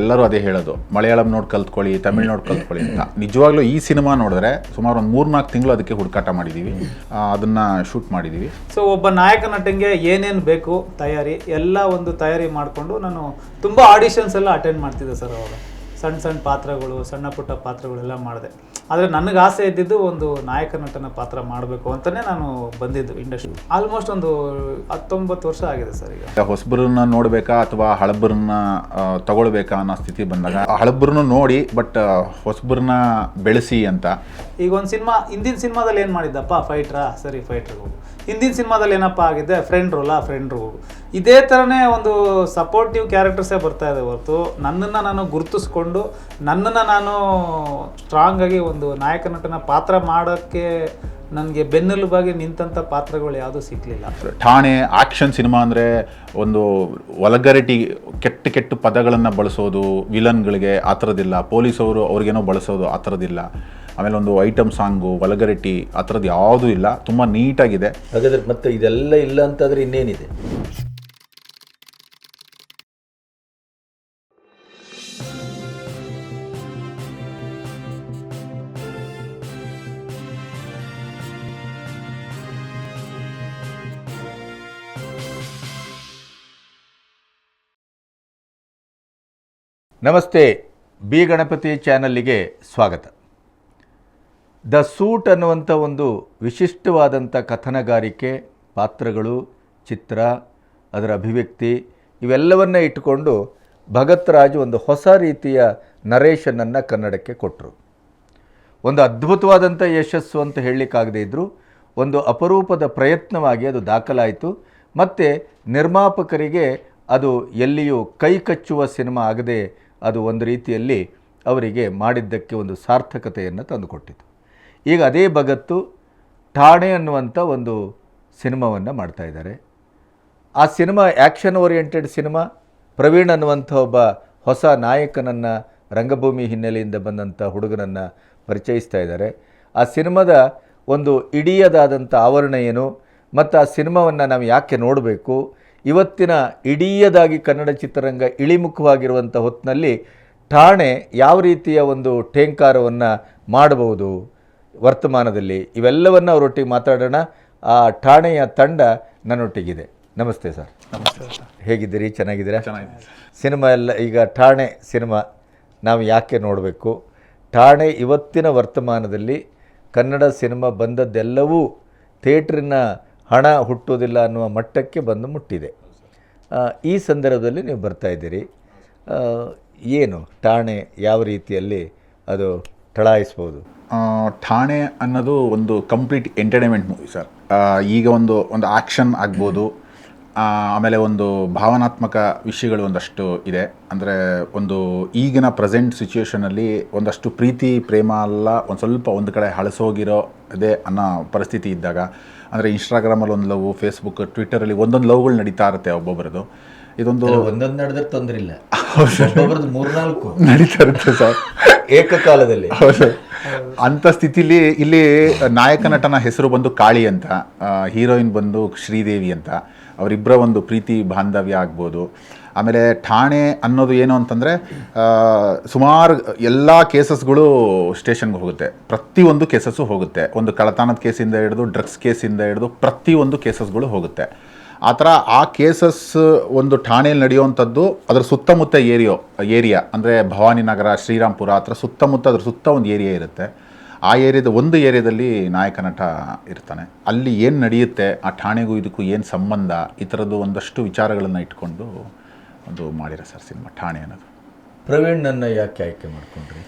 ಎಲ್ಲರೂ ಅದೇ ಹೇಳೋದು. ಮಲಯಾಳಂ ನೋಡಿ ಕಲ್ತ್ಕೊಳ್ಳಿ, ತಮಿಳ್ ನೋಡಿ ಕಲ್ತ್ಕೊಳ್ಳಿ ಅಂತ. ನಿಜವಾಗ್ಲೂ ಈ ಸಿನಿಮಾ ನೋಡಿದ್ರೆ ಸುಮಾರು ಒಂದು ಮೂರ್ನಾಲ್ಕು ತಿಂಗಳು ಅದಕ್ಕೆ ಹುಡುಕಾಟ ಮಾಡಿದ್ದೀವಿ ಅದನ್ನ ಶೂಟ್ ಮಾಡಿದ್ದೀವಿ ಸೊ ಒಬ್ಬ ನಾಯಕ ನಟಂಗೆ ಏನೇನು ಬೇಕು, ತಯಾರಿ, ಎಲ್ಲ ಒಂದು ತಯಾರಿ ಮಾಡಿಕೊಂಡು ನಾನು ತುಂಬ ಆಡಿಷನ್ಸ್ ಎಲ್ಲ ಅಟೆಂಡ್ ಮಾಡ್ತಿದ್ದೆ ಸರ್ ಅವಾಗ. ಸಣ್ಣ ಸಣ್ಣ ಪಾತ್ರಗಳು, ಸಣ್ಣ ಪುಟ್ಟ ಪಾತ್ರಗಳೆಲ್ಲ ಮಾಡಿದೆ. ಆದರೆ ನನಗೆ ಆಸೆ ಇದ್ದಿದ್ದು ಒಂದು ನಾಯಕ ನಟನ ಪಾತ್ರ ಮಾಡಬೇಕು ಅಂತಲೇ ನಾನು ಬಂದಿದ್ದು ಇಂಡಸ್ಟ್ರಿ ಆಲ್ಮೋಸ್ಟ್ ಒಂದು ಹತ್ತೊಂಬತ್ತು ವರ್ಷ ಆಗಿದೆ ಸರ್ ಈಗ. ಹೊಸಬ್ರನ್ನ ನೋಡಬೇಕಾ ಅಥವಾ ಹಳಬ್ರನ್ನ ತಗೊಳ್ಬೇಕಾ ಅನ್ನೋ ಸ್ಥಿತಿ ಬಂದಾಗ ಹಳಬ್ರನ್ನು ನೋಡಿ ಬಟ್ ಹೊಸಬ್ರನ್ನ ಬೆಳೆಸಿ ಅಂತ. ಈಗ ಒಂದು ಸಿನಿಮಾ ಹಿಂದಿನ ಸಿನಿಮಾದಲ್ಲಿ ಏನು ಮಾಡಿದ್ದಪ್ಪ? ಫೈಟ್ರಾ ಸರಿ ಫೈಟ್ರಿಗೆ ಹೋಗು. ಹಿಂದಿನ ಸಿನಿಮಾದಲ್ಲಿ ಏನಪ್ಪ ಆಗಿದೆ ಫ್ರೆಂಡ್ ರೋಲಾ ಫ್ರೆಂಡ್ ಹೋಗು. ಇದೇ ಥರನೇ ಒಂದು ಸಪೋರ್ಟಿವ್ ಕ್ಯಾರೆಕ್ಟರ್ಸೇ ಬರ್ತಾ ಇದೆ ಹೊರತು. ನನ್ನನ್ನು ನಾನು ಗುರುತಿಸ್ಕೊಂಡು ನನ್ನನ್ನು ನಾನು ಸ್ಟ್ರಾಂಗ್ ಆಗಿ ಒಂದು ನಾಯಕ ನಟನ ಪಾತ್ರ ಮಾಡೋಕ್ಕೆ ನನಗೆ ಬೆನ್ನೆಲುಬಾಗಿ ನಿಂತಂಥ ಪಾತ್ರಗಳು ಯಾವುದೂ ಸಿಕ್ಕಲಿಲ್ಲ ಠಾಣೆ ಆ್ಯಕ್ಷನ್ ಸಿನಿಮಾ ಅಂದರೆ ಒಂದು ಒಲಗರಿಟಿ ಕೆಟ್ಟ ಕೆಟ್ಟ ಪದಗಳನ್ನು ಬಳಸೋದು ವಿಲನ್ಗಳಿಗೆ ಆ ಥರದಿಲ್ಲ ಪೊಲೀಸವರು ಅವ್ರಿಗೇನೋ ಬಳಸೋದು ಆ ಥರದಿಲ್ಲ ಆಮೇಲೆ ಒಂದು ಐಟಮ್ ಸಾಂಗು ಒಲಗರಿಟಿ ಆ ಥರದ್ದು ಯಾವುದೂ ಇಲ್ಲ. ತುಂಬ ನೀಟಾಗಿದೆ. ಹಾಗಾದರೆ ಮತ್ತೆ ಇದೆಲ್ಲ ಇಲ್ಲ ಅಂತಂದರೆ ಇನ್ನೇನಿದೆ? ನಮಸ್ತೆ, ಬಿ ಗಣಪತಿ ಚಾನಲ್ಲಿಗೆ ಸ್ವಾಗತ. ದ ಸೂಟ್ ಅನ್ನುವಂಥ ಒಂದು ವಿಶಿಷ್ಟವಾದಂಥ ಕಥನಗಾರಿಕೆ, ಪಾತ್ರಗಳು, ಚಿತ್ರ, ಅದರ ಅಭಿವ್ಯಕ್ತಿ, ಇವೆಲ್ಲವನ್ನ ಇಟ್ಟುಕೊಂಡು ಭಗತ್ ರಾಜ್ ಒಂದು ಹೊಸ ರೀತಿಯ ನರೇಷನನ್ನು ಕನ್ನಡಕ್ಕೆ ಕೊಟ್ಟರು ಒಂದು ಅದ್ಭುತವಾದಂಥ ಯಶಸ್ಸು ಅಂತ ಹೇಳಲಿಕ್ಕಾಗದೇ ಇದ್ದರೂ ಒಂದು ಅಪರೂಪದ ಪ್ರಯತ್ನವಾಗಿ ಅದು ದಾಖಲಾಯಿತು. ಮತ್ತು ನಿರ್ಮಾಪಕರಿಗೆ ಅದು ಎಲ್ಲಿಯೂ ಕೈ ಕಚ್ಚುವ ಸಿನಿಮಾ ಆಗದೆ ಅದು ಒಂದು ರೀತಿಯಲ್ಲಿ ಅವರಿಗೆ ಮಾಡಿದ್ದಕ್ಕೆ ಒಂದು ಸಾರ್ಥಕತೆಯನ್ನು ತಂದುಕೊಟ್ಟಿತು. ಈಗ ಅದೇ ಭಗತ್ತು ಠಾಣೆ ಅನ್ನುವಂಥ ಒಂದು ಸಿನಿಮಾವನ್ನು ಮಾಡ್ತಾ ಇದ್ದಾರೆ. ಆ cinema, action oriented cinema, Praveen ಅನ್ನುವಂಥ ಒಬ್ಬ ಹೊಸ ನಾಯಕನನ್ನು ರಂಗಭೂಮಿ ಹಿನ್ನೆಲೆಯಿಂದ ಬಂದಂಥ ಹುಡುಗನನ್ನು ಪರಿಚಯಿಸ್ತಾ ಇದ್ದಾರೆ. ಆ ಸಿನಿಮಾದ ಒಂದು ಇಡಿಯದಾದಂಥ ಆವರಣ ಏನು, ಮತ್ತು ಆ ಸಿನಿಮಾವನ್ನು ನಾವು ಯಾಕೆ ನೋಡಬೇಕು ಇವತ್ತಿನ ಇಡೀಯದಾಗಿ ಕನ್ನಡ ಚಿತ್ರರಂಗ ಇಳಿಮುಖವಾಗಿರುವಂಥ ಹೊತ್ತಿನಲ್ಲಿ ಠಾಣೆ ಯಾವ ರೀತಿಯ ಒಂದು ಠೇಂಕಾರವನ್ನು ಮಾಡಬಹುದು ವರ್ತಮಾನದಲ್ಲಿ? ಇವೆಲ್ಲವನ್ನು ಅವರೊಟ್ಟಿಗೆ ಮಾತಾಡೋಣ. ಆ ಠಾಣೆಯ ತಂಡ ನನ್ನೊಟ್ಟಿಗಿದೆ. ನಮಸ್ತೆ ಸರ್. ಹೇಗಿದ್ದೀರಿ? ಚೆನ್ನಾಗಿದ್ದೀರಾ? ಚೆನ್ನಾಗಿದೆ ಸಿನಿಮಾ ಎಲ್ಲ ಈಗ ಠಾಣೆ ಸಿನಿಮಾ ನಾವು ಯಾಕೆ ನೋಡಬೇಕು? ಠಾಣೆ ಇವತ್ತಿನ ವರ್ತಮಾನದಲ್ಲಿ ಕನ್ನಡ ಸಿನಿಮಾ ಬಂದದ್ದೆಲ್ಲವೂ ಥಿಯೇಟ್ರಿನ ಹಣ ಹುಟ್ಟುವುದಿಲ್ಲ ಅನ್ನುವ ಮಟ್ಟಕ್ಕೆ ಬಂದು ಮುಟ್ಟಿದೆ. ಈ ಸಂದರ್ಭದಲ್ಲಿ ನೀವು ಬರ್ತಾ ಇದ್ದೀರಿ. ಏನು ಠಾಣೆ ಯಾವ ರೀತಿಯಲ್ಲಿ ಅದು ಠಳಾಯಿಸ್ಬೋದು ಠಾಣೆ ಅನ್ನೋದು ಒಂದು ಕಂಪ್ಲೀಟ್ ಎಂಟರ್ಟೈನ್ಮೆಂಟ್ ಮೂವಿ ಸರ್. ಈಗ ಒಂದು ಒಂದು ಆ್ಯಕ್ಷನ್ ಆಗ್ಬೋದು. ಆಮೇಲೆ ಒಂದು ಭಾವನಾತ್ಮಕ ವಿಷಯಗಳು ಒಂದಷ್ಟು ಇದೆ. ಅಂದರೆ ಒಂದು ಈಗಿನ ಪ್ರೆಸೆಂಟ್ ಸಿಚುವೇಷನಲ್ಲಿ ಒಂದಷ್ಟು ಪ್ರೀತಿ ಪ್ರೇಮ ಎಲ್ಲ ಒಂದು ಸ್ವಲ್ಪ ಒಂದು ಕಡೆ ಹಳಸೋಗಿರೋ ಇದೆ ಅನ್ನೋ ಪರಿಸ್ಥಿತಿ ಇದ್ದಾಗ ಅಂದರೆ ಇನ್ಸ್ಟಾಗ್ರಾಮಲ್ಲಿ ಒಂದು ಲವ್ ಫೇಸ್ಬುಕ್ ಟ್ವಿಟ್ಟರಲ್ಲಿ ಒಂದೊಂದು ಲವ್ಗಳು ನಡೀತಾ ಇರುತ್ತೆ ಒಬ್ಬೊಬ್ಬರದು ಇದೊಂದು ಒಂದೊಂದು ನಡೆದ್ರೆ ತೊಂದರೆ ಇಲ್ಲ ಮೂರು ಮೂರ್ನಾಲ್ಕು. ನಡೀತಾ ಇರುತ್ತೆ ಸರ್. ಏಕಕಾಲದಲ್ಲಿ. ಅಂಥ ಸ್ಥಿತಿಲಿ ಇಲ್ಲಿ ನಾಯಕ ನಟನ ಹೆಸರು ಬಂದು ಕಾಳಿ ಅಂತ ಹೀರೋಯಿನ್ ಬಂದು ಶ್ರೀದೇವಿ ಅಂತ. ಅವರಿಬ್ಬರ ಒಂದು ಪ್ರೀತಿ ಬಾಂಧವ್ಯ ಆಗ್ಬೋದು. ಆಮೇಲೆ ಠಾಣೆ ಅನ್ನೋದು ಏನು ಅಂತಂದರೆ ಸುಮಾರು ಎಲ್ಲ ಕೇಸಸ್ಗಳು ಸ್ಟೇಷನ್ಗೆ ಹೋಗುತ್ತೆ. ಪ್ರತಿಯೊಂದು ಕೇಸಸ್ಸು ಹೋಗುತ್ತೆ. ಒಂದು ಕಳತಾನದ ಕೇಸಿಂದ ಹಿಡಿದು, ಡ್ರಗ್ಸ್ ಕೇಸಿಂದ ಹಿಡಿದು ಪ್ರತಿಯೊಂದು ಕೇಸಸ್ಗಳು ಹೋಗುತ್ತೆ. ಆ ಥರ ಆ ಕೇಸಸ್ ಒಂದು ಠಾಣೆಯಲ್ಲಿ ನಡೆಯುವಂಥದ್ದು ಅದರ ಸುತ್ತಮುತ್ತ ಏರಿಯೋ, ಏರಿಯಾ, ಅಂದರೆ ಭವಾನಿನಗರ ಶ್ರೀರಾಮ್ಪುರ ಆ ಥರ ಸುತ್ತಮುತ್ತ ಅದ್ರ ಸುತ್ತ ಒಂದು ಏರಿಯಾ ಇರುತ್ತೆ. ಆ ಏರಿಯಾದ ಒಂದು ಏರಿಯಾದಲ್ಲಿ ನಾಯಕ ನಟ ಇರ್ತಾನೆ. ಅಲ್ಲಿ ಏನು ನಡೆಯುತ್ತೆ ಆ ಠಾಣೆಗೂ ಇದಕ್ಕೂ ಏನು ಸಂಬಂಧ ಈ ಥರದ್ದು ಒಂದಷ್ಟು ವಿಚಾರಗಳನ್ನು ಇಟ್ಕೊಂಡು ಒಂದು ಮಾಡಿರೋ ಸರ್ ಸಿನಿಮಾ ಠಾಣೆ ಅನ್ನೋದು. ಪ್ರವೀಣನ್ನು ಯಾಕೆ ಆಯ್ಕೆ ಮಾಡಿಕೊಂಡ್ರಿ?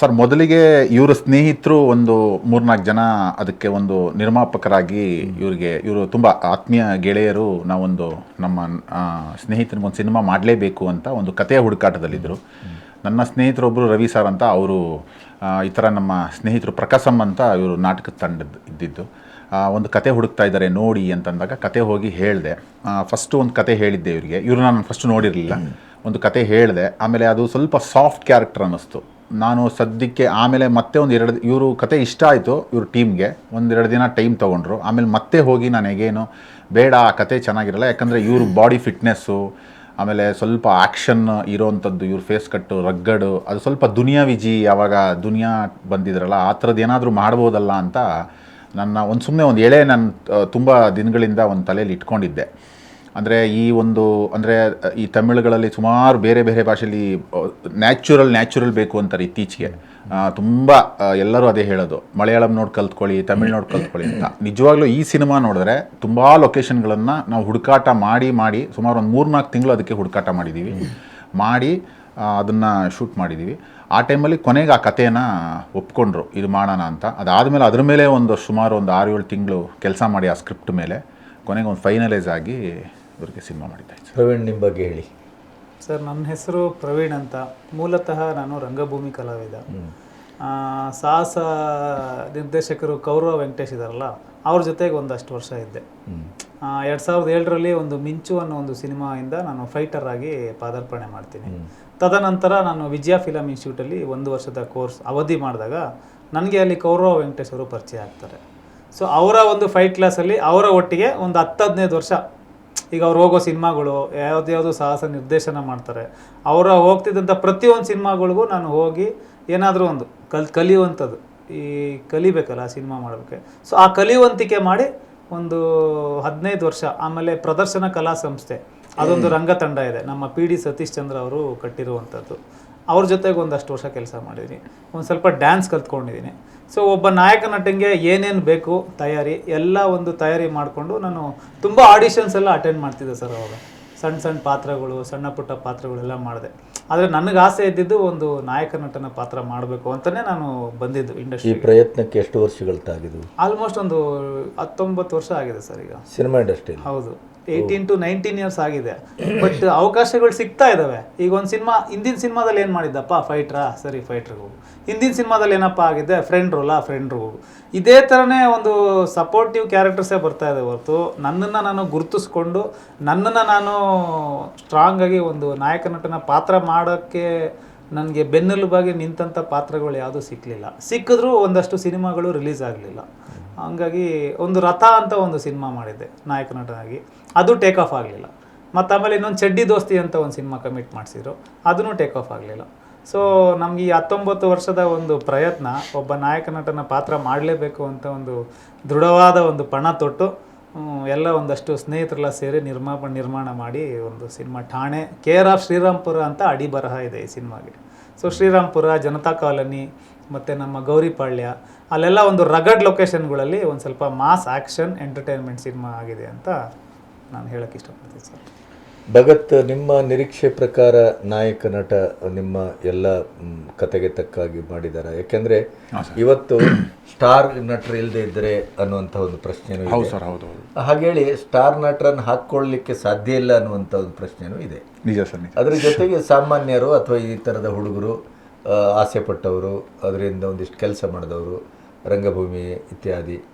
ಸರ್ ಮೊದಲಿಗೆ ಇವರ ಸ್ನೇಹಿತರು ಒಂದು ಮೂರ್ನಾಲ್ಕು ಜನ ಅದಕ್ಕೆ ಒಂದು ನಿರ್ಮಾಪಕರಾಗಿ ಇವರಿಗೆ ಇವರು ತುಂಬ ಆತ್ಮೀಯ ಗೆಳೆಯರು ನಾವೊಂದು ನಮ್ಮ ಸ್ನೇಹಿತರಿಗೊಂದು ಒಂದು ಸಿನಿಮಾ ಮಾಡಲೇಬೇಕು ಅಂತ ಒಂದು ಕಥೆಯ ಹುಡುಕಾಟದಲ್ಲಿದ್ದರು ನನ್ನ ಸ್ನೇಹಿತರೊಬ್ಬರು ರವಿ ಸರ್ ಅಂತ ಅವರು ಈ ಥರ ನಮ್ಮ ಸ್ನೇಹಿತರು ಪ್ರಕಾಶಮ್ ಅಂತ ಇವರು ನಾಟಕದ ತಂಡದ ಇದ್ದಿದ್ದು. ಒಂದು ಕತೆ ಹುಡುಕ್ತಾ ಇದ್ದಾರೆ ನೋಡಿ ಅಂತಂದಾಗ ಕತೆ ಹೋಗಿ ಹೇಳಿದೆ. ಫಸ್ಟು ಒಂದು ಕತೆ ಹೇಳಿದ್ದೆ ಇವರಿಗೆ. ಇವರು ನಾನು ಫಸ್ಟ್ ನೋಡಿರಲಿಲ್ಲ. ಒಂದು ಕತೆ ಹೇಳಿದೆ. ಆಮೇಲೆ ಅದು ಸ್ವಲ್ಪ ಸಾಫ್ಟ್ ಕ್ಯಾರೆಕ್ಟರ್ ಅನ್ನಿಸ್ತು. ನಾನು ಸದ್ಯಕ್ಕೆ ಆಮೇಲೆ ಮತ್ತೆ ಒಂದು ಎರಡು, ಇವರು ಕತೆ ಇಷ್ಟ ಆಯಿತು ಇವ್ರ ಟೀಮ್ಗೆ. ಒಂದೆರಡು ದಿನ ಟೈಮ್ ತೊಗೊಂಡ್ರು. ಆಮೇಲೆ ಮತ್ತೆ ಹೋಗಿ ನಾನು ಹೇಗೇನು, ಬೇಡ ಆ ಕತೆ ಚೆನ್ನಾಗಿರಲ್ಲ. ಯಾಕಂದರೆ ಇವರು ಬಾಡಿ ಫಿಟ್ನೆಸ್ಸು ಆಮೇಲೆ ಸ್ವಲ್ಪ ಆ್ಯಕ್ಷನ್ ಇರೋವಂಥದ್ದು ಇವ್ರ ಫೇಸ್ ಕಟ್ಟು ರಗ್ಗಡು ಅದು ಸ್ವಲ್ಪ ದುನಿಯಾ ವಿಜಿ ಯಾವಾಗ ದುನಿಯಾ ಬಂದಿದ್ರಲ್ಲ, ಆ ಥರದ್ದು ಏನಾದರೂ ಮಾಡ್ಬೋದಲ್ಲ ಅಂತ ನನ್ನ ಒಂದು ಸುಮ್ಮನೆ ಒಂದು ಎಳೆ ನಾನು ತುಂಬ ದಿನಗಳಿಂದ ಒಂದು ತಲೆಯಲ್ಲಿ ಇಟ್ಕೊಂಡಿದ್ದೆ. ಅಂದರೆ ಈ ಒಂದು, ಅಂದರೆ, ಈ ತಮಿಳುಗಳಲ್ಲಿ ಸುಮಾರು ಬೇರೆ ಬೇರೆ ಭಾಷೆಯಲ್ಲಿ ನ್ಯಾಚುರಲ್ ನ್ಯಾಚುರಲ್ ಬೇಕು ಅಂತಾರೆ ಇತ್ತೀಚೆಗೆ. ತುಂಬ ಎಲ್ಲರೂ ಅದೇ ಹೇಳೋದು. ಮಲಯಾಳಂ ನೋಡಿ ಕಲ್ತ್ಕೊಳ್ಳಿ, ತಮಿಳ್ ನೋಡಿ ಕಲ್ತ್ಕೊಳ್ಳಿ ಅಂತ. ನಿಜವಾಗ್ಲೂ ಈ ಸಿನಿಮಾ ನೋಡಿದ್ರೆ ತುಂಬ ಲೊಕೇಶನ್ಗಳನ್ನು ನಾವು ಹುಡುಕಾಟ ಮಾಡಿ ಮಾಡಿ, ಸುಮಾರು ಒಂದು ಮೂರ್ನಾಲ್ಕು ತಿಂಗಳು ಅದಕ್ಕೆ ಹುಡುಕಾಟ ಮಾಡಿದ್ದೀವಿ ಮಾಡಿ ಅದನ್ನು ಶೂಟ್ ಮಾಡಿದ್ದೀವಿ ಆ ಟೈಮಲ್ಲಿ ಕೊನೆಗೆ ಆ ಕಥೆಯನ್ನು ಒಪ್ಕೊಂಡ್ರು, ಇದು ಮಾಡೋಣ ಅಂತ. ಅದಾದಮೇಲೆ ಅದ್ರ ಮೇಲೆ ಒಂದು ಸುಮಾರು ಒಂದು ಆರು ಏಳು ತಿಂಗಳು ಕೆಲಸ ಮಾಡಿ ಆ ಸ್ಕ್ರಿಪ್ಟ್ ಮೇಲೆ, ಕೊನೆಗೆ ಒಂದು ಫೈನಲೈಸ್ ಆಗಿ ಇವ್ರಿಗೆ ಸಿನಿಮಾ ಮಾಡಿದ್ದೆ ಪ್ರವೀಣ್ ನಿಮ್ಮ ಬಗ್ಗೆ ಹೇಳಿ. ಸರ್ ನನ್ನ ಹೆಸರು ಪ್ರವೀಣ್ ಅಂತ. ಮೂಲತಃ ನಾನು ರಂಗಭೂಮಿ ಕಲಾವಿದ. ಸಾಹಸ ನಿರ್ದೇಶಕರು ಕೌರವ ವೆಂಕಟೇಶ್ ಇದಾರಲ್ಲ ಅವ್ರ ಜೊತೆಗೆ ಒಂದಷ್ಟು ವರ್ಷ ಇದ್ದೆ. ಎರಡು ಸಾವಿರದ ಏಳರಲ್ಲಿ ಒಂದು ಮಿಂಚು ಅನ್ನೋ ಒಂದು ಸಿನಿಮಾಯಿಂದ ನಾನು ಫೈಟರ್ ಆಗಿ ಪಾದಾರ್ಪಣೆ ಮಾಡ್ತೀನಿ. ತದನಂತರ ನಾನು ವಿಜಯ ಫಿಲಮ್ ಇನ್ಸ್ಟಿಟ್ಯೂಟಲ್ಲಿ ಒಂದು ವರ್ಷದ ಕೋರ್ಸ್ ಅವಧಿ ಮಾಡಿದಾಗ ನನಗೆ ಅಲ್ಲಿ ಕೌರವ ವೆಂಕಟೇಶ್ ಅವರು ಪರಿಚಯ ಆಗ್ತಾರೆ. ಸೊ ಅವರ ಒಂದು ಫೈಟ್ ಕ್ಲಾಸಲ್ಲಿ ಅವರ ಒಟ್ಟಿಗೆ ಒಂದು ಹತ್ತು ಹದಿನೈದು ವರ್ಷ ಈಗ ಅವ್ರು ಹೋಗೋ ಸಿನಿಮಾಗಳು ಯಾವ್ದ್ಯಾವುದು ಸಾಹಸ ನಿರ್ದೇಶನ ಮಾಡ್ತಾರೆ. ಅವರ ಹೋಗ್ತಿದ್ದಂಥ ಪ್ರತಿಯೊಂದು ಸಿನಿಮಾಗಳಿಗೂ ನಾನು ಹೋಗಿ ಏನಾದರೂ ಒಂದು ಕಲ್ ಕಲಿಯುವಂಥದ್ದು. ಈ ಕಲಿಬೇಕಲ್ಲ ಆ ಸಿನಿಮಾ ಮಾಡೋಕ್ಕೆ ಸೊ ಆ ಕಲಿಯುವಂತಿಕೆ ಮಾಡಿ ಒಂದು ಹದಿನೈದು ವರ್ಷ ಆಮೇಲೆ ಪ್ರದರ್ಶನ ಕಲಾ ಸಂಸ್ಥೆ. ಅದೊಂದು ರಂಗ ತಂಡ ಇದೆ. ನಮ್ಮ ಪಿ ಡಿ ಸತೀಶ್ ಚಂದ್ರ ಅವರು ಕಟ್ಟಿರುವಂಥದ್ದು. ಅವ್ರ ಜೊತೆಗೆ ಒಂದಷ್ಟು ವರ್ಷ ಕೆಲಸ ಮಾಡಿದ್ದೀನಿ ಒಂದು ಸ್ವಲ್ಪ ಡ್ಯಾನ್ಸ್ ಕಲ್ತ್ಕೊಂಡಿದ್ದೀನಿ ಸೊ ಒಬ್ಬ ನಾಯಕ ನಟಂಗೆ ಏನೇನು ಬೇಕು ತಯಾರಿ ಎಲ್ಲ ಒಂದು ತಯಾರಿ ಮಾಡಿಕೊಂಡು ನಾನು ತುಂಬ ಆಡಿಷನ್ಸ್ ಎಲ್ಲ ಅಟೆಂಡ್ ಮಾಡ್ತಿದ್ದೆ ಸರ್ ಅವಾಗ. ಸಣ್ಣ ಸಣ್ಣ ಪಾತ್ರಗಳು ಸಣ್ಣ ಪುಟ್ಟ ಪಾತ್ರಗಳೆಲ್ಲ ಮಾಡಿದೆ. ಆದರೆ ನನಗೆ ಆಸೆ ಇದ್ದಿದ್ದು ಒಂದು ನಾಯಕ ನಟನ ಪಾತ್ರ ಮಾಡಬೇಕು ಅಂತಲೇ ನಾನು ಬಂದಿದ್ದು ಈ ಇಂಡಸ್ಟ್ರಿ ಪ್ರಯತ್ನಕ್ಕೆ ಎಷ್ಟು ವರ್ಷಗಳು ತಾಗಿದ್ವು ಆಲ್ಮೋಸ್ಟ್ ಒಂದು ಹತ್ತೊಂಬತ್ತು ವರ್ಷ ಆಗಿದೆ ಸರ್ ಈಗ. ಸಿನಿಮಾ ಇಂಡಸ್ಟ್ರಿ ಹೌದು. ಏಯ್ಟೀನ್ ಟು ನೈನ್ಟೀನ್ ಇಯರ್ಸ್ ಆಗಿದೆ. ಬಟ್ ಅವಕಾಶಗಳು ಸಿಗ್ತಾ ಇದಾವೆ. ಈಗ ಒಂದು ಸಿನಿಮಾ, ಹಿಂದಿನ ಸಿನಿಮಾದಲ್ಲಿ ಏನು ಮಾಡಿದ್ದಪ್ಪ? ಫೈಟ್ರಾ ಸರಿ ಫೈಟ್ರ್ ಹೋಗು ಹಿಂದಿನ ಸಿನಿಮಾದಲ್ಲಿ ಏನಪ್ಪ ಆಗಿದೆ? ಫ್ರೆಂಡ್ ರೋಲಾ ಫ್ರೆಂಡ್ ರೋಲ್ ಇದೇ ಥರನೇ ಒಂದು ಸಪೋರ್ಟಿವ್ ಕ್ಯಾರೆಕ್ಟರ್ಸೇ ಬರ್ತಾ ಇದೆ ಹೊರತು. ನನ್ನನ್ನು ನಾನು ಗುರುತಿಸ್ಕೊಂಡು, ನನ್ನನ್ನು ನಾನು ಸ್ಟ್ರಾಂಗ್ ಆಗಿ ಒಂದು ನಾಯಕ, ನಟನ ಪಾತ್ರ ಮಾಡೋಕ್ಕೆ ನನಗೆ ಬೆನ್ನೆಲುಬಾಗಿ ನಿಂತಂಥ ಪಾತ್ರಗಳು ಯಾವುದೂ ಸಿಕ್ಕಲಿಲ್ಲ ಸಿಕ್ಕಿದ್ರೂ ಒಂದಷ್ಟು ಸಿನಿಮಾಗಳು ರಿಲೀಸ್ ಆಗಲಿಲ್ಲ. ಹಂಗಾಗಿ ಒಂದು ರಥ ಅಂತ ಒಂದು ಸಿನಿಮಾ ಮಾಡಿದ್ದೆ, ನಾಯಕ ನಟನಾಗಿ. ಅದು ಟೇಕ್ ಆಫ್ ಆಗಲಿಲ್ಲ. ಮತ್ತು ಆಮೇಲೆ ಇನ್ನೊಂದು ಚಡ್ಡಿ ದೋಸ್ತಿ ಅಂತ ಒಂದು ಸಿನಿಮಾ ಕಮಿಟ್ ಮಾಡಿಸಿದ್ರು. ಅದನ್ನು ಟೇಕ್ ಆಫ್ ಆಗಲಿಲ್ಲ. ಸೊ ನಮಗೆ ಈ ಹತ್ತೊಂಬತ್ತು ವರ್ಷದ ಒಂದು ಪ್ರಯತ್ನ, ಒಬ್ಬ ನಾಯಕ ನಟನ ಪಾತ್ರ ಮಾಡಲೇಬೇಕು ಅಂತ ಒಂದು ದೃಢವಾದ ಒಂದು ಪಣ ತೊಟ್ಟು ಎಲ್ಲ ಒಂದಷ್ಟು ಸ್ನೇಹಿತರೆಲ್ಲ ಸೇರಿ ನಿರ್ಮಾಪ ನಿರ್ಮಾಣ ಮಾಡಿ ಒಂದು ಸಿನಿಮಾ ಠಾಣೆ, ಕೆ ಆರ್ ಆಫ್ ಶ್ರೀರಾಮ್ಪುರ ಅಂತ ಅಡಿ ಬರಹ ಇದೆ ಈ ಸಿನಿಮಾಗೆ. ಸೊ ಶ್ರೀರಾಮ್ಪುರ ಜನತಾ ಕಾಲೋನಿ, ಮತ್ತು ನಮ್ಮ ಗೌರಿಪಾಳ್ಯ ಅಲ್ಲೆಲ್ಲ ಒಂದು ರಗಡ್ ಲೊಕೇಶನ್ಗಳಲ್ಲಿ ಒಂದು ಸ್ವಲ್ಪ ಮಾಸ್ ಆ್ಯಕ್ಷನ್ ಎಂಟರ್ಟೈನ್ಮೆಂಟ್ ಸಿನಿಮಾ ಆಗಿದೆ ಅಂತ ನಾನು ಹೇಳಕ್ಕೆ ಇಷ್ಟಪಡ್ತೀನಿ ಸರ್. ಭಗತ್ ನಿಮ್ಮ ನಿರೀಕ್ಷೆ ಪ್ರಕಾರ ನಾಯಕ ನಟ ನಿಮ್ಮ ಎಲ್ಲ ಕತೆಗೆ ತಕ್ಕಾಗಿ ಮಾಡಿದ್ದಾರೆ ಯಾಕೆಂದರೆ ಇವತ್ತು ಸ್ಟಾರ್ ನಟರು ಇಲ್ಲದೆ ಇದ್ದರೆ ಅನ್ನುವಂಥ ಒಂದು ಪ್ರಶ್ನೆನೂ ಹೌದು ಸರ್ ಹೌದು ಹೌದು. ಹಾಗೇಳಿ ಸ್ಟಾರ್ ನಟರನ್ನು ಹಾಕ್ಕೊಳ್ಳಿಕ್ಕೆ ಸಾಧ್ಯ ಇಲ್ಲ ಅನ್ನುವಂಥ ಒಂದು ಪ್ರಶ್ನೆನೂ ಇದೆ. ನಿಜ ಸರ್ ಅದರ ಜೊತೆಗೆ ಸಾಮಾನ್ಯರು ಅಥವಾ ಈ ಥರದ ಹುಡುಗರು ಆಸೆ ಪಟ್ಟವರು ಅದರಿಂದ ಒಂದಿಷ್ಟು ಕೆಲಸ ಮಾಡಿದವರು ರಂಗಭೂಮಿ ಇತ್ಯಾದಿ.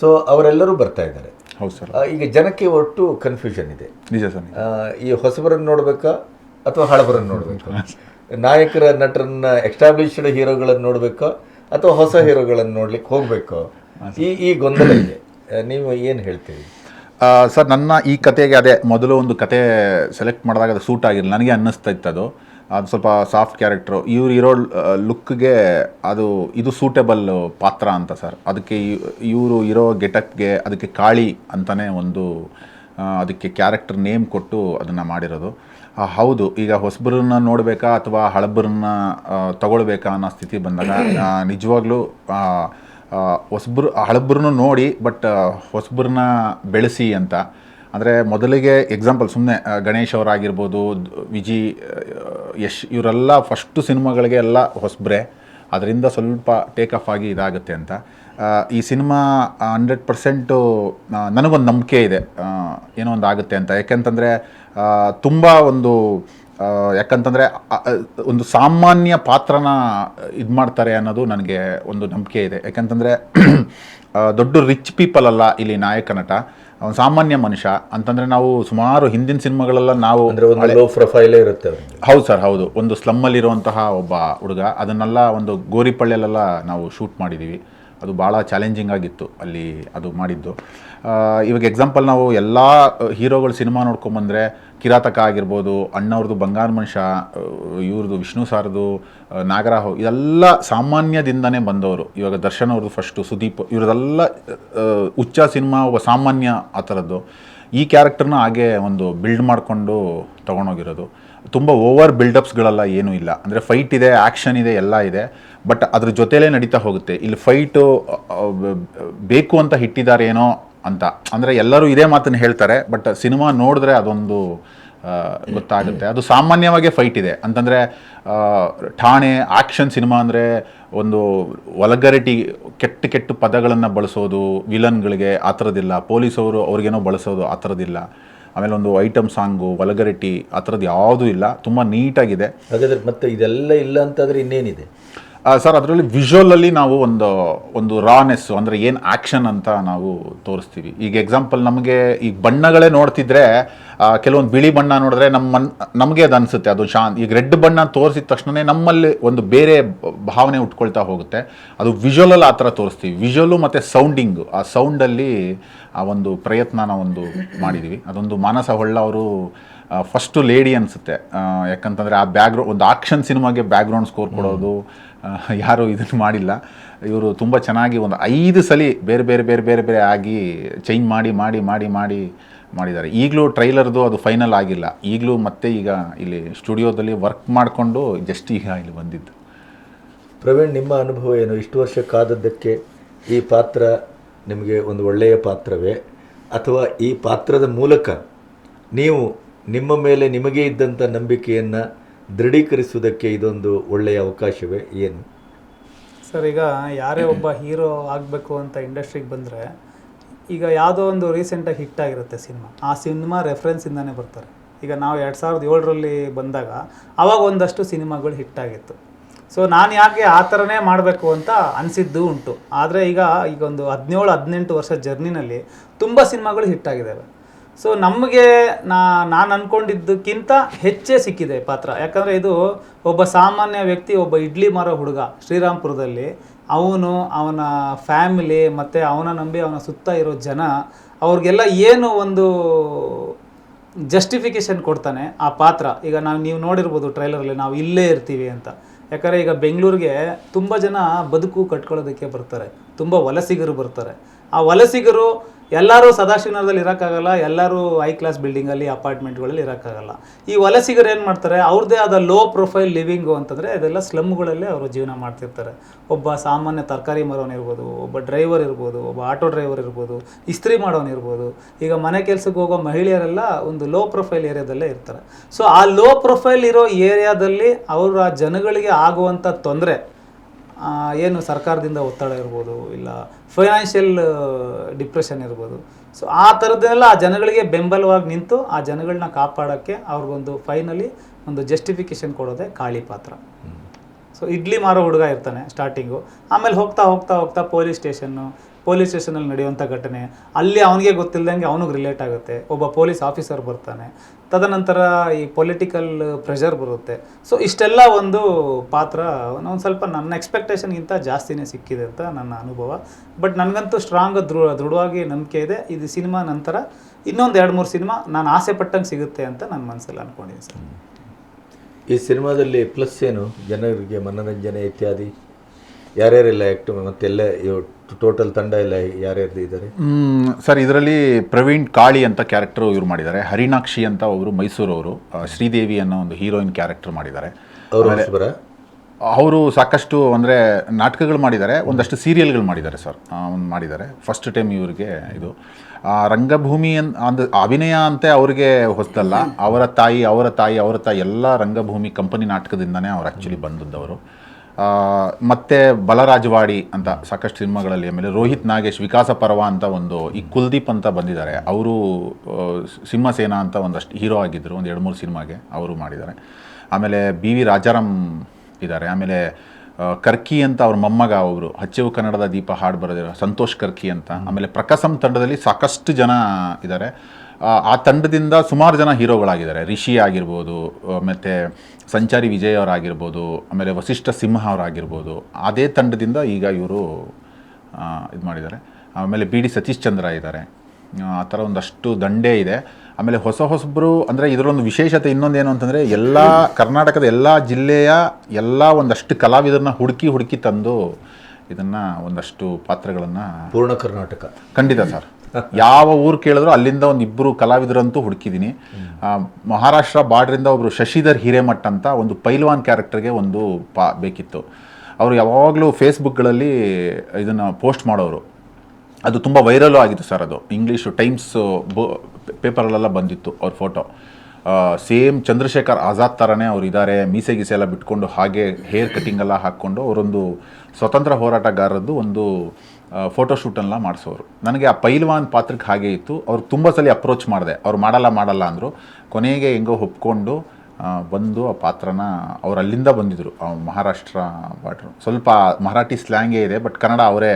ಸೊ ಅವರೆಲ್ಲರೂ ಬರ್ತಾ ಇದ್ದಾರೆ. ಹೌದು ಸರ್. ಈಗ ಜನಕ್ಕೆ ಒಟ್ಟು ಕನ್ಫ್ಯೂಷನ್ ಇದೆ. ನಿಜ ಸರ್ ನಿಜ. ಆ, ಈ ಹೊಸಬರನ್ನು ನೋಡಬೇಕಾ ಅಥವಾ ಹಳಬರನ್ನು ನೋಡಬೇಕು? ನಾಯಕರ ನಟರನ್ನ ಎಸ್ಟಾಬ್ಲಿಷ್ಡ್ ಹೀರೋಗಳನ್ನು ನೋಡಬೇಕಾ ಅಥವಾ ಹೊಸ ಹೀರೋಗಳನ್ನು ನೋಡ್ಲಿಕ್ಕೆ ಹೋಗ್ಬೇಕು? ಈ ಈ ಗೊಂದಲ ಇದೆ. ಆ, ನೀವು ಏನು ಹೇಳ್ತೀರಿ? ಆ, ಸರ್ ನನ್ನ ಈ ಕತೆಗೆ ಅದೇ ಮೊದಲು ಒಂದು ಕತೆ ಸೆಲೆಕ್ಟ್ ಮಾಡಿದಾಗ ಅದು ಸೂಟ್ ಆಗಿರಲಿಲ್ಲ. ನನಗೆ ಅನ್ನಿಸ್ತಾ ಇತ್ತು ಅದು. ಅದು ಸ್ವಲ್ಪ ಸಾಫ್ಟ್ ಕ್ಯಾರೆಕ್ಟ್ರು ಇವ್ರು ಇರೋ ಲುಕ್ಗೆ ಅದು, ಇದು ಸೂಟೇಬಲ್ ಪಾತ್ರ ಅಂತ ಸರ್ ಅದಕ್ಕೆ ಇವರು ಇರೋ ಗೆಟಪ್ಗೆ ಅದಕ್ಕೆ ಕಾಳಿ ಅಂತಲೇ ಒಂದು ಅದಕ್ಕೆ ಕ್ಯಾರೆಕ್ಟರ್ ನೇಮ್ ಕೊಟ್ಟು ಅದನ್ನು ಮಾಡಿರೋದು. ಹೌದು, ಈಗ ಹೊಸಬ್ರನ್ನ ನೋಡಬೇಕಾ ಅಥವಾ ಹಳಬ್ರನ್ನ ತಗೊಳ್ಬೇಕಾ ಅನ್ನೋ ಸ್ಥಿತಿ ಬಂದಾಗ ನಿಜವಾಗ್ಲೂ ಹೊಸಬ್ರು ಹಳಬ್ರನ್ನು ನೋಡಿ, ಬಟ್ ಹೊಸಬ್ರನ್ನ ಬೆಳೆಸಿ ಅಂತ. ಅಂದರೆ ಮೊದಲಿಗೆ ಎಕ್ಸಾಂಪಲ್ ಸುಮ್ಮನೆ ಗಣೇಶ್ ಅವರಾಗಿರ್ಬೋದು, ವಿಜಿ ಯಶ್, ಇವರೆಲ್ಲ ಫಸ್ಟು ಸಿನಿಮಾಗಳಿಗೆ ಎಲ್ಲ ಹೊಸಬ್ರೆ. ಅದರಿಂದ ಸ್ವಲ್ಪ ಟೇಕ್ ಆಫ್ ಆಗಿ ಇದಾಗುತ್ತೆ ಅಂತ. ಈ ಸಿನಿಮಾ ಹಂಡ್ರೆಡ್ ಪರ್ಸೆಂಟು ನನಗೊಂದು ನಂಬಿಕೆ ಇದೆ. ಏನೋ ಒಂದು ಆಗುತ್ತೆ ಅಂತ. ಯಾಕೆಂತಂದರೆ ತುಂಬ ಒಂದು ಯಾಕಂತಂದರೆ ಒಂದು ಸಾಮಾನ್ಯ ಪಾತ್ರನ ಇದು ಮಾಡ್ತಾರೆ ಅನ್ನೋದು ನನಗೆ ಒಂದು ನಂಬಿಕೆ ಇದೆ. ಯಾಕಂತಂದರೆ ದೊಡ್ಡ ರಿಚ್ ಪೀಪಲ್ ಅಲ್ಲ ಇಲ್ಲಿ ನಾಯಕ ನಟ. ಅವನು ಸಾಮಾನ್ಯ ಮನುಷ್ಯ ಅಂತಂದರೆ ನಾವು ಸುಮಾರು ಹಿಂದಿನ ಸಿನಿಮಾಗಳೆಲ್ಲ ನಾವು ಅಂದ್ರೆ ಒಂದು ಲೋ ಪ್ರೊಫೈಲೇ ಇರುತ್ತೆ ಹೌದು ಸರ್ ಹೌದು. ಒಂದು ಸ್ಲಮ್ಮಲ್ಲಿರುವಂತಹ ಒಬ್ಬ ಹುಡುಗ ಅದನ್ನೆಲ್ಲ ಒಂದು ಗೋರಿಪಳ್ಳಿಯಲ್ಲೆಲ್ಲ ನಾವು ಶೂಟ್ ಮಾಡಿದ್ದೀವಿ ಅದು ಭಾಳ ಚಾಲೆಂಜಿಂಗ್ ಆಗಿತ್ತು ಅಲ್ಲಿ ಅದು ಮಾಡಿದ್ದು. ಇವಾಗ ಎಕ್ಸಾಂಪಲ್ ನಾವು ಎಲ್ಲ ಹೀರೋಗಳು ಸಿನಿಮಾ ನೋಡ್ಕೊಂಬಂದರೆ ಕಿರಾತಕ ಆಗಿರ್ಬೋದು, ಅಣ್ಣವ್ರದ್ದು ಬಂಗಾರ ಮನುಷ್ಯ ಇವ್ರದ್ದು ವಿಷ್ಣು ಸಾರದು ನಾಗರಾಹು, ಇದೆಲ್ಲ ಸಾಮಾನ್ಯದಿಂದನೇ ಬಂದವರು. ಇವಾಗ ದರ್ಶನ್ ಅವ್ರದ್ದು ಫಸ್ಟು ಸುದೀಪ್, ಇವ್ರದೆಲ್ಲ ಉಚ್ಚ ಸಿನಿಮಾ ಒಬ್ಬ ಸಾಮಾನ್ಯ ಆ ಥರದ್ದು. ಈ ಕ್ಯಾರೆಕ್ಟರ್ನ ಹಾಗೆ ಒಂದು ಬಿಲ್ಡ್ ಮಾಡಿಕೊಂಡು ತೊಗೊಂಡೋಗಿರೋದು. ತುಂಬ ಓವರ್ ಬಿಲ್ಡಪ್ಸ್ಗಳೆಲ್ಲ ಏನೂ ಇಲ್ಲ. ಅಂದರೆ ಫೈಟ್ ಇದೆ ಆ್ಯಕ್ಷನ್ ಇದೆ, ಎಲ್ಲ ಇದೆ. ಬಟ್ ಅದ್ರ ಜೊತೆಲೇ ನಡೀತಾ ಹೋಗುತ್ತೆ. ಇಲ್ಲಿ ಫೈಟು ಬೇಕು ಅಂತ ಹಿಟ್ಟಿದಾರೇನೋ ಅಂತ. ಅಂದರೆ ಎಲ್ಲರೂ ಇದೇ ಮಾತನ್ನು ಹೇಳ್ತಾರೆ ಬಟ್ ಸಿನಿಮಾ ನೋಡಿದ್ರೆ ಅದೊಂದು ಗೊತ್ತಾಗುತ್ತೆ. ಅದು ಸಾಮಾನ್ಯವಾಗಿ ಫೈಟ್ ಇದೆ. ಅಂತಂದರೆ ಠಾಣೆ ಆ್ಯಕ್ಷನ್ ಸಿನಿಮಾ ಅಂದರೆ ಒಂದು ಒಲಗರಿಟಿ, ಕೆಟ್ಟ ಕೆಟ್ಟ ಪದಗಳನ್ನು ಬಳಸೋದು, ವಿಲನ್ಗಳಿಗೆ ಆ ಥರದಿಲ್ಲ ಪೊಲೀಸವರು ಅವ್ರಿಗೇನೋ ಬಳಸೋದು ಆ ಥರದಿಲ್ಲ ಆಮೇಲೆ ಒಂದು ಐಟಮ್ ಸಾಂಗು, ಒಲಗರಿಟಿ ಆ ಥರದ್ದು ಯಾವುದೂ ಇಲ್ಲ. ತುಂಬ ನೀಟಾಗಿದೆ. ಹಾಗಾದರೆ ಮತ್ತೆ ಇದೆಲ್ಲ ಇಲ್ಲ ಅಂತಂದರೆ ಇನ್ನೇನಿದೆ? ಸರ್, ಅದರಲ್ಲಿ ವಿಜುವಲಲ್ಲಿ ನಾವು ಒಂದು ಒಂದು ರಾನೆಸ್ಸು ಅಂದರೆ ಏನು ಆ್ಯಕ್ಷನ್ ಅಂತ ನಾವು ತೋರಿಸ್ತೀವಿ. ಈಗ ಎಕ್ಸಾಂಪಲ್ ನಮಗೆ ಈಗ ಬಣ್ಣಗಳೇ ನೋಡ್ತಿದ್ರೆ ಕೆಲವೊಂದು ಬಿಳಿ ಬಣ್ಣ ನೋಡಿದ್ರೆ ನಮ್ಮ ನಮಗೆ ಅದು ಅನಿಸುತ್ತೆ. ಅದು ಶಾನ್, ಈಗ ರೆಡ್ ಬಣ್ಣ ತೋರಿಸಿದ ತಕ್ಷಣವೇ ನಮ್ಮಲ್ಲಿ ಒಂದು ಬೇರೆ ಭಾವನೆ ಉಟ್ಕೊಳ್ತಾ ಹೋಗುತ್ತೆ. ಅದು ವಿಜುವಲಲ್ಲಿ ಆ ಥರ ತೋರಿಸ್ತೀವಿ. ವಿಜುವಲು ಮತ್ತು ಸೌಂಡಿಂಗು ಆ ಸೌಂಡಲ್ಲಿ ಆ ಒಂದು ಪ್ರಯತ್ನನ ಒಂದು ಮಾಡಿದ್ದೀವಿ ಅದೊಂದು ಮಾನಸ ಹೊಳ್ಳ ಅವರು ಫಸ್ಟು ಲೇಡಿ ಅನಿಸುತ್ತೆ. ಯಾಕಂತಂದರೆ ಆ ಬ್ಯಾಗ್ರೌ ಒಂದು ಆಕ್ಷನ್ ಸಿನಿಮಾಗೆ ಬ್ಯಾಕ್ಗ್ರೌಂಡ್ ಸ್ಕೋರ್ ಕೊಡೋದು ಯಾರು ಇದನ್ನು ಮಾಡಿಲ್ಲ. ಇವರು ತುಂಬ ಚೆನ್ನಾಗಿ ಒಂದು ಐದು ಸಲ ಬೇರೆ ಬೇರೆ ಬೇರೆ ಬೇರೆ ಬೇರೆ ಆಗಿ ಚೇಂಜ್ ಮಾಡಿ ಮಾಡಿ ಮಾಡಿ ಮಾಡಿ ಮಾಡಿದ್ದಾರೆ. ಈಗಲೂ ಟ್ರೈಲರ್ದು ಅದು ಫೈನಲ್ ಆಗಿಲ್ಲ. ಈಗಲೂ ಮತ್ತೆ ಈಗ ಇಲ್ಲಿ ಸ್ಟುಡಿಯೋದಲ್ಲಿ ವರ್ಕ್ ಮಾಡಿಕೊಂಡು ಜಸ್ಟ್ ಈಗ ಇಲ್ಲಿ ಬಂದಿದ್ದು. ಪ್ರವೀಣ್, ನಿಮ್ಮ ಅನುಭವ ಏನು? ಇಷ್ಟು ವರ್ಷ ಕಾದದ್ದಕ್ಕೆ ಈ ಪಾತ್ರ ನಿಮಗೆ ಒಂದು ಒಳ್ಳೆಯ ಪಾತ್ರವೇ? ಅಥವಾ ಈ ಪಾತ್ರದ ಮೂಲಕ ನೀವು ನಿಮ್ಮ ಮೇಲೆ ನಿಮಗೆ ಇದ್ದಂಥ ನಂಬಿಕೆಯನ್ನು ದೃಢೀಕರಿಸುವುದಕ್ಕೆ ಇದೊಂದು ಒಳ್ಳೆಯ ಅವಕಾಶವೇ, ಏನು? ಸರ್, ಈಗ ಯಾರೇ ಒಬ್ಬ ಹೀರೋ ಆಗಬೇಕು ಅಂತ ಇಂಡಸ್ಟ್ರಿಗೆ ಬಂದರೆ, ಈಗ ಯಾವುದೋ ಒಂದು ರೀಸೆಂಟಾಗಿ ಹಿಟ್ ಆಗಿರುತ್ತೆ ಸಿನಿಮಾ. ಆ ಸಿನಿಮಾ ರೆಫರೆನ್ಸಿಂದನೇ ಬರ್ತಾರೆ. ಈಗ ನಾವು ಎರಡು ಸಾವಿರದ ಏಳರಲ್ಲಿ ಬಂದಾಗ ಆವಾಗ ಒಂದಷ್ಟು ಸಿನಿಮಾಗಳು ಹಿಟ್ ಆಗಿತ್ತು. ಸೊ ನಾನು ಯಾಕೆ ಆ ಥರನೇ ಮಾಡಬೇಕು ಅಂತ ಅನಿಸಿದ್ದು ಉಂಟು. ಆದರೆ ಈಗ ಈಗ ಒಂದು ಹದಿನೇಳು, ಹದಿನೆಂಟು ವರ್ಷ ಜರ್ನಿನಲ್ಲಿ ತುಂಬ ಸಿನಿಮಾಗಳು ಹಿಟ್ ಆಗಿದ್ದಾವೆ ಸೊ ನಮಗೆ ನಾ, ನಾನು ಅಂದ್ಕೊಂಡಿದ್ದಕ್ಕಿಂತ ಹೆಚ್ಚೇ ಸಿಕ್ಕಿದೆ ಪಾತ್ರ. ಯಾಕಂದರೆ ಇದು ಒಬ್ಬ ಸಾಮಾನ್ಯ ವ್ಯಕ್ತಿ, ಒಬ್ಬ ಇಡ್ಲಿ ಮಾರೋ ಹುಡುಗ ಶ್ರೀರಾಮ್ಪುರದಲ್ಲಿ, ಅವನು ಅವನ ಫ್ಯಾಮಿಲಿ ಮತ್ತು ಅವನ ನಂಬಿ ಅವನ ಸುತ್ತ ಇರೋ ಜನ, ಅವ್ರಿಗೆಲ್ಲ ಏನು ಒಂದು ಜಸ್ಟಿಫಿಕೇಷನ್ ಕೊಡ್ತಾನೆ ಆ ಪಾತ್ರ. ಈಗ ನಾವು, ನೀವು ನೋಡಿರ್ಬೋದು ಟ್ರೈಲರಲ್ಲಿ ನಾವು ಇಲ್ಲೇ ಇರ್ತೀವಿ ಅಂತ. ಯಾಕಂದರೆ ಈಗ ಬೆಂಗಳೂರಿಗೆ ತುಂಬ ಜನ ಬದುಕು ಕಟ್ಕೊಳ್ಳೋದಕ್ಕೆ ಬರ್ತಾರೆ. ತುಂಬ ವಲಸಿಗರು ಬರ್ತಾರೆ. ಆ ವಲಸಿಗರು ಎಲ್ಲರೂ ಸದಾಶಿವನಗರದಲ್ಲಿ ಇರೋಕ್ಕಾಗಲ್ಲ, ಎಲ್ಲರೂ ಹೈ ಕ್ಲಾಸ್ ಬಿಲ್ಡಿಂಗಲ್ಲಿ ಅಪಾರ್ಟ್ಮೆಂಟ್ಗಳಲ್ಲಿ ಇರೋಕ್ಕಾಗಲ್ಲ. ಈ ವಲಸಿಗರು ಏನು ಮಾಡ್ತಾರೆ ಅವ್ರದ್ದೇ ಆದ ಲೋ ಪ್ರೊಫೈಲ್ ಲಿವಿಂಗು ಅಂತಂದರೆ ಅದೆಲ್ಲ ಸ್ಲಮ್ಗಳಲ್ಲೇ ಅವರು ಜೀವನ ಮಾಡ್ತಿರ್ತಾರೆ. ಒಬ್ಬ ಸಾಮಾನ್ಯ ತರಕಾರಿ ಮಾರೋನಿರ್ಬೋದು ಒಬ್ಬ ಡ್ರೈವರ್ ಇರ್ಬೋದು, ಒಬ್ಬ ಆಟೋ ಡ್ರೈವರ್ ಇರ್ಬೋದು, ಇಸ್ತ್ರಿ ಮಾಡೋನು ಇರ್ಬೋದು. ಈಗ ಮನೆ ಕೆಲಸಕ್ಕೆ ಹೋಗೋ ಮಹಿಳೆಯರೆಲ್ಲ ಒಂದು ಲೋ ಪ್ರೊಫೈಲ್ ಏರಿಯಾದಲ್ಲೇ ಇರ್ತಾರೆ. ಸೊ ಆ ಲೋ ಪ್ರೊಫೈಲ್ ಇರೋ ಏರಿಯಾದಲ್ಲಿ ಅವರ ಜನಗಳಿಗೆ ಆಗುವಂಥ ತೊಂದರೆ ಏನು ಸರ್ಕಾರದಿಂದ ಒತ್ತಡ ಇರ್ಬೋದು ಇಲ್ಲ ಫೈನಾನ್ಷಿಯಲ್ ಡಿಪ್ರೆಷನ್ ಇರ್ಬೋದು. ಸೊ ಆ ಥರದ್ದನ್ನೆಲ್ಲ ಆ ಜನಗಳಿಗೆ ಬೆಂಬಲವಾಗಿ ನಿಂತು ಆ ಜನಗಳನ್ನ ಕಾಪಾಡೋಕ್ಕೆ ಅವ್ರಿಗೊಂದು ಫೈನಲಿ ಒಂದು ಜಸ್ಟಿಫಿಕೇಷನ್ ಕೊಡೋದೇ ಕಾಳಿ ಪಾತ್ರ. ಸೊ ಇಡ್ಲಿ ಮಾರೋ ಹುಡುಗ ಇರ್ತಾನೆ ಸ್ಟಾರ್ಟಿಂಗು ಆಮೇಲೆ ಹೋಗ್ತಾ ಹೋಗ್ತಾ ಹೋಗ್ತಾ ಪೊಲೀಸ್ ಸ್ಟೇಷನ್ನು ಪೊಲೀಸ್ ಸ್ಟೇಷನಲ್ಲಿ ನಡೆಯುವಂಥ ಘಟನೆ, ಅಲ್ಲಿ ಅವನಿಗೆ ಗೊತ್ತಿಲ್ಲದಂಗೆ ಅವನಿಗೆ ರಿಲೇಟ್ ಆಗುತ್ತೆ. ಒಬ್ಬ ಪೊಲೀಸ್ ಆಫೀಸರ್ ಬರ್ತಾನೆ. ತದನಂತರ ಈ ಪೊಲಿಟಿಕಲ್ ಪ್ರೆಷರ್ ಬರುತ್ತೆ. ಸೊ ಇಷ್ಟೆಲ್ಲ ಒಂದು ಪಾತ್ರ, ಒಂದು ಸ್ವಲ್ಪ ನನ್ನ ಎಕ್ಸ್ಪೆಕ್ಟೇಷನ್ಗಿಂತ ಜಾಸ್ತಿನೇ ಸಿಕ್ಕಿದೆ ಅಂತ ನನ್ನ ಅನುಭವ. ಬಟ್ ನನಗಂತೂ ಸ್ಟ್ರಾಂಗ್ ದೃಢ ದೃಢವಾಗಿ ನಂಬಿಕೆ ಇದೆ. ಇದು ಸಿನಿಮಾ ನಂತರ ಇನ್ನೊಂದು ಎರಡು, ಮೂರು ಸಿನಿಮಾ ನಾನು ಆಸೆ ಪಟ್ಟಂಗೆ ಸಿಗುತ್ತೆ ಅಂತ ನನ್ನ ಮನಸ್ಸಲ್ಲಿ ಅಂದ್ಕೊಂಡಿದ್ದೀನಿ ಸರ್. ಈ ಸಿನಿಮಾದಲ್ಲಿ ಪ್ಲಸ್ ಏನು? ಜನರಿಗೆ ಮನೋರಂಜನೆ ಇತ್ಯಾದಿ? ಯಾರ್ಯಾರೆಲ್ಲ ಆ್ಯಕ್ಟ್ ಮತ್ತೆಲ್ಲ ಟೋಟಲ್ ತಂಡ ಎಲ್ಲ ಯಾರ್ಯಾರ್ದು ಇದ್ದಾರೆ ಸರ್ ಇದರಲ್ಲಿ ಪ್ರವೀಣ್ ಕಾಳಿ ಅಂತ ಕ್ಯಾರೆಕ್ಟರ್ ಇವ್ರು ಮಾಡಿದ್ದಾರೆ. ಹರಿಣಾಕ್ಷಿ ಅಂತ ಅವರು ಮೈಸೂರವರು ಅವರು ಶ್ರೀದೇವಿ ಅನ್ನೋ ಒಂದು ಹೀರೋಯಿನ್ ಕ್ಯಾರೆಕ್ಟರ್ ಮಾಡಿದ್ದಾರೆ. ಅವರು ಸಾಕಷ್ಟು ಅಂದರೆ ನಾಟಕಗಳು ಮಾಡಿದ್ದಾರೆ. ಒಂದಷ್ಟು ಸೀರಿಯಲ್ಗಳು ಮಾಡಿದ್ದಾರೆ ಸರ್ ಒಂದು ಮಾಡಿದ್ದಾರೆ. ಫಸ್ಟ್ ಟೈಮ್ ಇವ್ರಿಗೆ ಇದು. ರಂಗಭೂಮಿ ಅನ್ ಅಂದ ಅಭಿನಯ ಅಂತೆ ಅವ್ರಿಗೆ ಹೊಸದಲ್ಲ. ಅವರ ತಾಯಿ ಅವರ ತಾಯಿ ಅವರ ತಾಯಿ ಎಲ್ಲ ರಂಗಭೂಮಿ ಕಂಪನಿ ನಾಟಕದಿಂದನೇ ಅವ್ರು ಆ್ಯಕ್ಚುಲಿ ಬಂದದ್ದವರು ಮತ್ತೆ ಬಲರಾಜವಾಡಿ ಅಂತ ಸಾಕಷ್ಟು ಸಿನಿಮಾಗಳಲ್ಲಿ ಆಮೇಲೆ ರೋಹಿತ್ ನಾಗೇಶ್ ವಿಕಾಸ ಪರ್ವ ಅಂತ ಒಂದು ಈ ಕುಲ್ದೀಪ್ ಅಂತ ಬಂದಿದ್ದಾರೆ. ಅವರು ಸಿಂಹಸೇನ ಅಂತ ಒಂದಷ್ಟು ಹೀರೋ ಆಗಿದ್ದರು ಒಂದು ಎರಡು ಮೂರು ಸಿನಿಮಾಗೆ ಅವರು ಮಾಡಿದ್ದಾರೆ. ಆಮೇಲೆ ಬಿ ವಿ ರಾಜಾರಾಮ್ ಇದ್ದಾರೆ. ಆಮೇಲೆ ಕರ್ಕಿ ಅಂತ ಅವ್ರ ಮೊಮ್ಮಗ ಅವರು, ಹಚ್ಚೆವು ಕನ್ನಡದ ದೀಪ ಹಾಡು ಬರೋದಿರೋ ಸಂತೋಷ್ ಕರ್ಕಿ ಅಂತ. ಆಮೇಲೆ ಪ್ರಕಾಸಂ ತಂಡದಲ್ಲಿ ಸಾಕಷ್ಟು ಜನ ಇದ್ದಾರೆ. ಆ, ತಂಡದಿಂದ ಸುಮಾರು ಜನ ಹೀರೋಗಳಾಗಿದ್ದಾರೆ. ರಿಷಿ ಆಗಿರ್ಬೋದು ಮತ್ತು ಮತ್ತೆ ಸಂಚಾರಿ ವಿಜಯ್ ಅವರಾಗಿರ್ಬೋದು ಆಮೇಲೆ ವಸಿಷ್ಠ ಸಿಂಹ ಅವರಾಗಿರ್ಬೋದು. ಅದೇ ತಂಡದಿಂದ ಈಗ ಇವರು ಇದು ಮಾಡಿದ್ದಾರೆ. ಆಮೇಲೆ ಬಿ ಡಿ ಸತೀಶ್ ಚಂದ್ರ ಇದ್ದಾರೆ. ಆ ಥರ ಒಂದಷ್ಟು ದಂಡೆ ಇದೆ. ಆಮೇಲೆ ಹೊಸ ಹೊಸಬ್ರು ಅಂದರೆ ಇದರೊಂದು ವಿಶೇಷತೆ ಇನ್ನೊಂದೇನು ಅಂತಂದರೆ ಎಲ್ಲ ಕರ್ನಾಟಕದ ಎಲ್ಲ ಜಿಲ್ಲೆಯ ಎಲ್ಲ ಒಂದಷ್ಟು ಕಲಾವಿದರನ್ನ ಹುಡುಕಿ ಹುಡುಕಿ ತಂದು ಇದನ್ನು ಒಂದಷ್ಟು ಪಾತ್ರಗಳನ್ನು ಪೂರ್ಣ ಕರ್ನಾಟಕ. ಖಂಡಿತ ಸರ್. ಯಾವ ಊರು ಕೇಳಿದ್ರು ಅಲ್ಲಿಂದ ಒಂದು ಇಬ್ಬರು ಕಲಾವಿದರಂತೂ ಹುಡುಕಿದ್ದೀನಿ ಮಹಾರಾಷ್ಟ್ರ ಬಾರ್ಡ್ರಿಂದ ಒಬ್ಬರು ಶಶಿಧರ್ ಹಿರೇಮಠ್ ಅಂತ ಒಂದು ಪೈಲ್ವಾನ್ ಕ್ಯಾರೆಕ್ಟರ್ಗೆ ಒಂದು ಪಾ ಬೇಕಿತ್ತು. ಅವರು ಯಾವಾಗಲೂ ಫೇಸ್ಬುಕ್ಗಳಲ್ಲಿ ಇದನ್ನು ಪೋಸ್ಟ್ ಮಾಡೋರು. ಅದು ತುಂಬ ವೈರಲ್ಲು ಆಗಿತ್ತು ಸರ್ ಅದು. ಇಂಗ್ಲೀಷು ಟೈಮ್ಸ್ ಪೇಪರಲ್ಲೆಲ್ಲ ಬಂದಿತ್ತು ಅವ್ರ ಫೋಟೋ. ಸೇಮ್ ಚಂದ್ರಶೇಖರ್ ಆಜಾದ್ ಥರನೇ ಅವ್ರು ಇದ್ದಾರೆ ಮೀಸೆ ಗೀಸೆ ಎಲ್ಲ ಬಿಟ್ಕೊಂಡು ಹಾಗೆ ಹೇರ್ ಕಟಿಂಗ್ ಎಲ್ಲ ಹಾಕ್ಕೊಂಡು ಅವರೊಂದು ಸ್ವತಂತ್ರ ಹೋರಾಟಗಾರರದ್ದು ಒಂದು ಫೋಟೋಶೂಟೆಲ್ಲ ಮಾಡಿಸೋರು. ನನಗೆ ಆ ಪೈಲ್ವಾನ್ ಪಾತ್ರಕ್ಕೆ ಹಾಗೆ ಇತ್ತು. ಅವ್ರು ತುಂಬ ಸಲ ಅಪ್ರೋಚ್ ಮಾಡಿದೆ. ಅವ್ರು ಮಾಡಲ್ಲ ಮಾಡಲ್ಲ ಅಂದರು. ಕೊನೆಗೆ ಹೆಂಗೋ ಒಪ್ಕೊಂಡು ಬಂದು ಆ ಪಾತ್ರನ ಅವ್ರು ಅಲ್ಲಿಂದ ಬಂದಿದ್ದರು ಮಹಾರಾಷ್ಟ್ರ ಬಾಟ್ರು ಸ್ವಲ್ಪ ಮರಾಠಿ ಸ್ಲ್ಯಾಂಗೇ ಇದೆ, ಬಟ್ ಕನ್ನಡ ಅವರೇ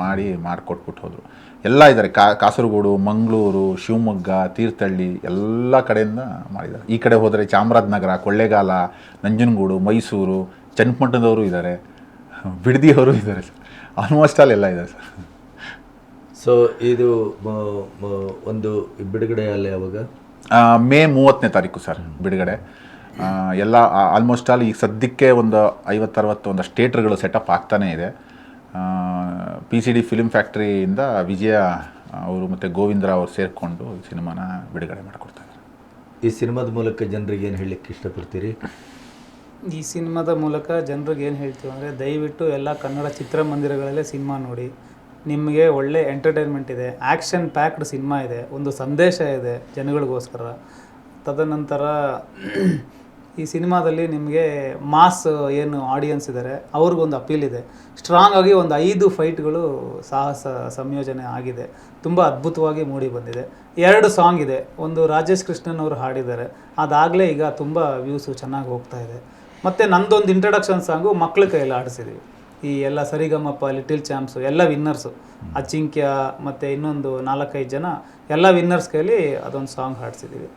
ಮಾಡಿ, ಮಾಡಿಕೊಟ್ಬಿಟ್ಟು ಹೋದರು. ಎಲ್ಲ ಇದ್ದಾರೆ ಕಾಸರಗೋಡು, ಮಂಗಳೂರು, ಶಿವಮೊಗ್ಗ, ತೀರ್ಥಹಳ್ಳಿ ಎಲ್ಲ ಕಡೆಯಿಂದ ಮಾಡಿದ್ದಾರೆ. ಈ ಕಡೆ ಹೋದರೆ ಚಾಮರಾಜನಗರ, ಕೊಳ್ಳೇಗಾಲ, ನಂಜನಗೂಡು, ಮೈಸೂರು, ಚನ್ನಪಟ್ಟಣದವರು ಇದ್ದಾರೆ ಬಿಡದಿಯವರು ಇದ್ದಾರೆ ಆಲ್ಮೋಸ್ಟ್ ಆಲ್ ಎಲ್ಲ ಇದೆ ಸರ್. ಸೊ ಇದು ಒಂದು ಬಿಡುಗಡೆ ಅಲ್ಲಿ ಯಾವಾಗ? ಮೇ ಮೂವತ್ತನೇ ತಾರೀಕು ಸರ್ ಬಿಡುಗಡೆ. ಎಲ್ಲ ಆಲ್ಮೋಸ್ಟ್ ಆಲ್ ಈಗ ಸದ್ಯಕ್ಕೆ ಒಂದು ಐವತ್ತರವತ್ತು ಒಂದು ಸ್ಟೇಟ್ರ್ಗಳು ಸೆಟಪ್ ಆಗ್ತಾನೇ ಇದೆ. ಪಿ ಸಿ ಡಿ ಫಿಲ್ಮ್ ಫ್ಯಾಕ್ಟ್ರಿಯಿಂದ ವಿಜಯ ಅವರು ಮತ್ತು ಗೋವಿಂದ್ರ ಅವರು ಸೇರಿಕೊಂಡು ಸಿನಿಮಾನ ಬಿಡುಗಡೆ ಮಾಡಿಕೊಡ್ತಾರೆ ಈ ಸಿನಿಮಾದ ಮೂಲಕ ಜನರಿಗೆ ಏನು ಹೇಳಲಿಕ್ಕೆ ಇಷ್ಟಪಡ್ತೀರಿ? ಈ ಸಿನಿಮಾದ ಮೂಲಕ ಜನರಿಗೆ ಏನು ಹೇಳ್ತೀವಿ ಅಂದರೆ ದಯವಿಟ್ಟು ಎಲ್ಲ ಕನ್ನಡ ಚಿತ್ರಮಂದಿರಗಳಲ್ಲೇ ಸಿನಿಮಾ ನೋಡಿ. ನಿಮಗೆ ಒಳ್ಳೆ ಎಂಟರ್ಟೈನ್ಮೆಂಟ್ ಇದೆ ಆ್ಯಕ್ಷನ್ ಪ್ಯಾಕ್ಡ್ ಸಿನಿಮಾ ಇದೆ, ಒಂದು ಸಂದೇಶ ಇದೆ ಜನಗಳಿಗೋಸ್ಕರ. ತದನಂತರ ಈ ಸಿನಿಮಾದಲ್ಲಿ ನಿಮಗೆ ಮಾಸ್ ಏನು ಆಡಿಯನ್ಸ್ ಇದ್ದಾರೆ ಅವ್ರಿಗೊಂದು ಅಪೀಲ್ ಇದೆ. ಸ್ಟ್ರಾಂಗ್ ಆಗಿ ಒಂದು ಐದು ಫೈಟ್ಗಳು ಸಾಹಸ, ಸಂಯೋಜನೆ ಆಗಿದೆ. ತುಂಬ ಅದ್ಭುತವಾಗಿ ಮೂಡಿ ಬಂದಿದೆ. ಎರಡು ಸಾಂಗ್ ಇದೆ, ಒಂದು ರಾಜೇಶ್ ಕೃಷ್ಣನ್ ಅವರು ಹಾಡಿದ್ದಾರೆ. ಅದಾಗಲೇ ಈಗ ತುಂಬ ವ್ಯೂಸು ಚೆನ್ನಾಗಿ ಹೋಗ್ತಾ ಇದೆ. ಮತ್ತು ನಂದೊಂದು ಇಂಟ್ರಡಕ್ಷನ್ ಸಾಂಗು ಮಕ್ಕಳ ಕೈಯಲ್ಲಿ ಆಡಿಸಿದ್ವಿ. ಈ ಎಲ್ಲ ಸರಿಗಮಪ ಲಿಟಿಲ್ ಚಾಂಪ್ಸು ಎಲ್ಲ ವಿನ್ನರ್ಸು ಅಚಿಂಕ್ಯ ಮತ್ತು ಇನ್ನೊಂದು ನಾಲ್ಕೈದು ಜನ, ಎಲ್ಲ ವಿನ್ನರ್ಸ್ ಕೈಲಿ ಅದೊಂದು ಸಾಂಗ್ ಹಾಡಿಸಿದ್ದೀವಿ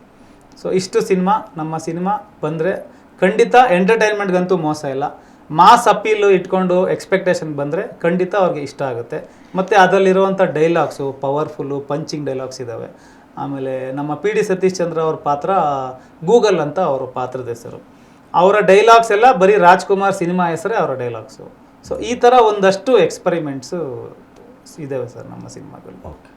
ಸೊ ಇಷ್ಟು ಸಿನಿಮಾ, ನಮ್ಮ ಸಿನಿಮಾ ಬಂದರೆ ಖಂಡಿತ ಎಂಟರ್ಟೈನ್ಮೆಂಟ್ಗಂತೂ ಮೋಸ ಇಲ್ಲ. ಮಾಸ್ ಅಪೀಲು ಇಟ್ಕೊಂಡು ಎಕ್ಸ್ಪೆಕ್ಟೇಷನ್ ಬಂದರೆ ಖಂಡಿತ ಅವ್ರಿಗೆ ಇಷ್ಟ ಆಗುತ್ತೆ. ಮತ್ತು ಅದರಲ್ಲಿರುವಂಥ ಡೈಲಾಗ್ಸು ಪವರ್ಫುಲ್ಲು ಪಂಚಿಂಗ್ ಡೈಲಾಗ್ಸ್ ಇದ್ದಾವೆ ಆಮೇಲೆ ನಮ್ಮ ಪಿ ಡಿ ಸತೀಶ್ ಚಂದ್ರ ಅವ್ರ ಪಾತ್ರ ಗೂಗಲ್ ಅಂತ ಅವರ ಪಾತ್ರದ ಹೆಸರು. ಅವರ ಡೈಲಾಗ್ಸ್ ಎಲ್ಲ ಬರೀ ರಾಜ್ಕುಮಾರ್ ಸಿನಿಮಾ ಹೆಸರೇ ಅವರ ಡೈಲಾಗ್ಸು ಸೊ ಈ ಥರ ಒಂದಷ್ಟು ಎಕ್ಸ್ಪರಿಮೆಂಟ್ಸು ಇದ್ದಾವೆ ಸರ್ ನಮ್ಮ ಸಿನಿಮಾಗಳು ಓಕೆ